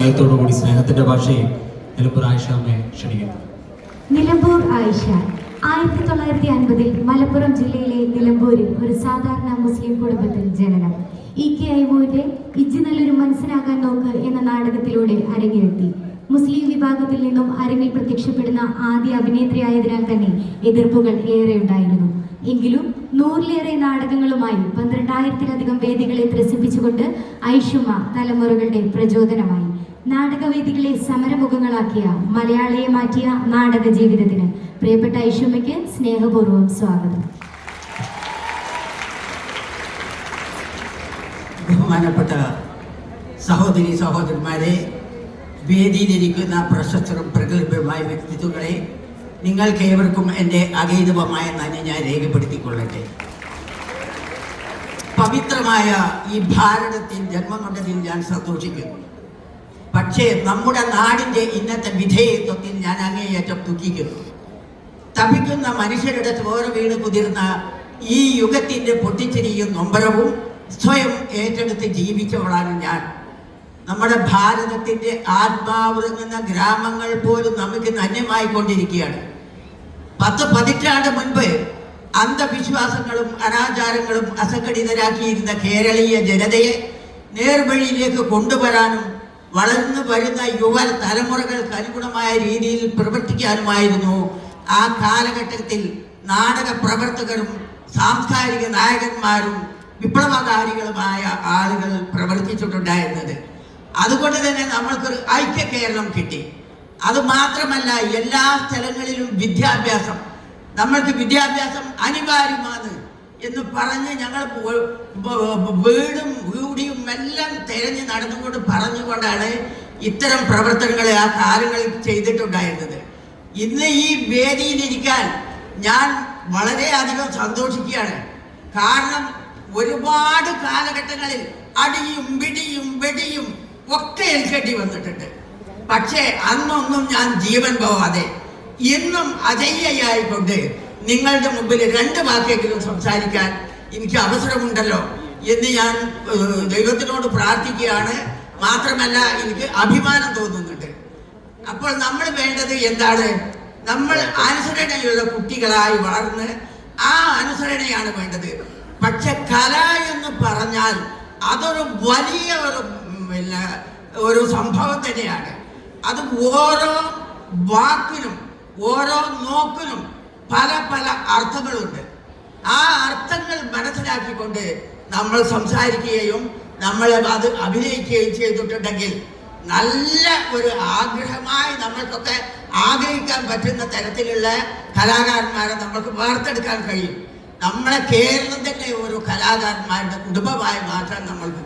സ്നേഹത്തോടുകൂടി സ്നേഹത്തിന്റെ ഭാഷയിൽ നിലമ്പൂർ ആയിഷാമ്മയെ ക്ഷണിക്കുന്നു. നിലമ്പൂർ ആയിഷ ആയിരത്തി തൊള്ളായിരത്തി അൻപതിൽ മലപ്പുറം ജില്ലയിലെ നിലമ്പൂരിൽ ഒരു സാധാരണ മുസ്ലിം കുടുംബത്തിൽ ജനനം. ഇ കെ ഐമുവിന്റെ ഇജ്ജ് നല്ലൊരു മനസ്സിലാകാൻ നോക്ക് എന്ന നാടകത്തിലൂടെ അരങ്ങിലെത്തി മുസ്ലിം വിഭാഗത്തിൽ നിന്നും അരങ്ങിൽ പ്രത്യക്ഷപ്പെടുന്ന ആദ്യ അഭിനേത്രിയായതിനാൽ തന്നെ എതിർപ്പുകൾ ഏറെ ഉണ്ടായിരുന്നു എങ്കിലും നൂറിലേറെ നാടകങ്ങളുമായി പന്ത്രണ്ടായിരത്തിലധികം വേദികളെ ത്രസിപ്പിച്ചുകൊണ്ട് ഐഷുമ തലമുറകളുടെ പ്രചോദനമായി. നാടകവേദികളെ സമരമുഖങ്ങളാക്കിയ മലയാളിയെ മാറ്റിയ നാടക ജീവിതത്തിന് പ്രിയപ്പെട്ട ഐഷുമയ്ക്ക് സ്നേഹപൂർവം സ്വാഗതം. ബഹുമാനപ്പെട്ട സഹോദരി സഹോദരന്മാരെ വേദിയിലിരിക്കുന്ന പ്രശസ്തരും പ്രഗത്ഭരുമായ വ്യക്തിത്വങ്ങളെ നിങ്ങൾക്ക് ഏവർക്കും എന്റെ അഗൈതവമായ നന്ദി ഞാൻ രേഖപ്പെടുത്തിക്കൊള്ളട്ടെ. പവിത്രമായ ഈ ഭാരതത്തിൽ ജന്മം കൊണ്ടതിൽ ഞാൻ സന്തോഷിക്കുന്നു. പക്ഷേ നമ്മുടെ നാടിന്റെ ഇന്നത്തെ വിധേയത്വത്തിൽ ഞാൻ അങ്ങേയറ്റം ദുഃഖിക്കുന്നു. തപിക്കുന്ന മനുഷ്യരുടെ ചോര വീണ് കുതിർന്ന ഈ യുഗത്തിന്റെ പൊട്ടിച്ചിരിയും നൊമ്പരവും സ്വയം ഏറ്റെടുത്ത് ജീവിച്ചവളാണ് ഞാൻ. നമ്മുടെ ഭാരതത്തിന്റെ ആത്മാവുറങ്ങുന്ന ഗ്രാമങ്ങൾ പോലും നമുക്ക് നന്യമായിക്കൊണ്ടിരിക്കുകയാണ്. പത്ത് പതിറ്റാണ്ട് മുൻപ് അന്ധവിശ്വാസങ്ങളും അനാചാരങ്ങളും അസംഘടിതരാക്കിയിരുന്ന കേരളീയ ജനതയെ നേർവഴിയിലേക്ക് കൊണ്ടുവരാനും വളർന്നു വരുന്ന യുവ തലമുറകൾക്ക് അനുഗുണമായ രീതിയിൽ പ്രവർത്തിക്കാനുമായിരുന്നു. ആ കാലഘട്ടത്തിൽ നാടക പ്രവർത്തകരും സാംസ്കാരിക നായകന്മാരും വിപ്ലവകാരികളുമായ ആളുകൾ പ്രവർത്തിച്ചിട്ടുണ്ടായിരുന്നത്. അതുകൊണ്ട് തന്നെ നമ്മൾക്കൊരു ഐക്യ കേരളം കിട്ടി. അത് മാത്രമല്ല എല്ലാ സ്ഥലങ്ങളിലും വിദ്യാഭ്യാസം. നമ്മൾക്ക് വിദ്യാഭ്യാസം അനിവാര്യമാണ് എന്ന് പറഞ്ഞ് ഞങ്ങൾ വീടും എല്ലാം തിരഞ്ഞ് നടന്നുകൊണ്ട് പറഞ്ഞുകൊണ്ടാണ് ഇത്തരം പ്രവർത്തനങ്ങളെ ആ കാലങ്ങളിൽ ചെയ്തിട്ടുണ്ടായിരുന്നത്. ഇന്ന് ഈ വേദിയിലിരിക്കാൻ ഞാൻ വളരെയധികം സന്തോഷിക്കുകയാണ്. കാരണം ഒരുപാട് കാലഘട്ടങ്ങളിൽ അടിയും പിടിയും വെടിയും ഒക്കെ എനിക്കേണ്ടി വന്നിട്ടുണ്ട്. പക്ഷേ അന്നൊന്നും ഞാൻ ജീവൻ പോവാതെ ഇന്നും അജയ്യയായിക്കൊണ്ട് നിങ്ങളുടെ മുമ്പിൽ രണ്ട് വാക്കെങ്കിലും സംസാരിക്കാൻ എനിക്ക് അവസരമുണ്ടല്ലോ. എന്ന് ഞാൻ ദൈവത്തിനോട് പ്രാർത്ഥിക്കുകയാണ്. മാത്രമല്ല എനിക്ക് അഭിമാനം തോന്നുന്നുണ്ട്. അപ്പോൾ നമ്മൾ വേണ്ടത് എന്താണ്? നമ്മൾ അനുസരണയുള്ള കുട്ടികളായി വളർന്ന് ആ അനുസരണയാണ് വേണ്ടത്. പക്ഷെ കല എന്ന് പറഞ്ഞാൽ അതൊരു വലിയ ഒരു പിന്നെ ഒരു സംഭവം തന്നെയാണ്. അത് ഓരോ വാക്കിനും ഓരോ നോക്കിനും പല പല അർത്ഥങ്ങളുണ്ട്. ആ അർത്ഥങ്ങൾ മനസ്സിലാക്കിക്കൊണ്ട് നമ്മൾ സംസാരിക്കുകയും നമ്മൾ അത് അഭിനയിക്കുകയും ചെയ്തിട്ടുണ്ടെങ്കിൽ നല്ല ഒരു ആഗ്രഹമായി നമ്മൾക്കൊക്കെ ആഗ്രഹിക്കാൻ പറ്റുന്ന തരത്തിലുള്ള കലാകാരന്മാരെ നമുക്ക് വാർത്തെടുക്കാൻ കഴിയും. നമ്മളെ കേരളത്തിന്റെ ഒരു കലാകാരന്മാരുടെ കുടുംബമായി മാറ്റാൻ നമ്മൾക്ക്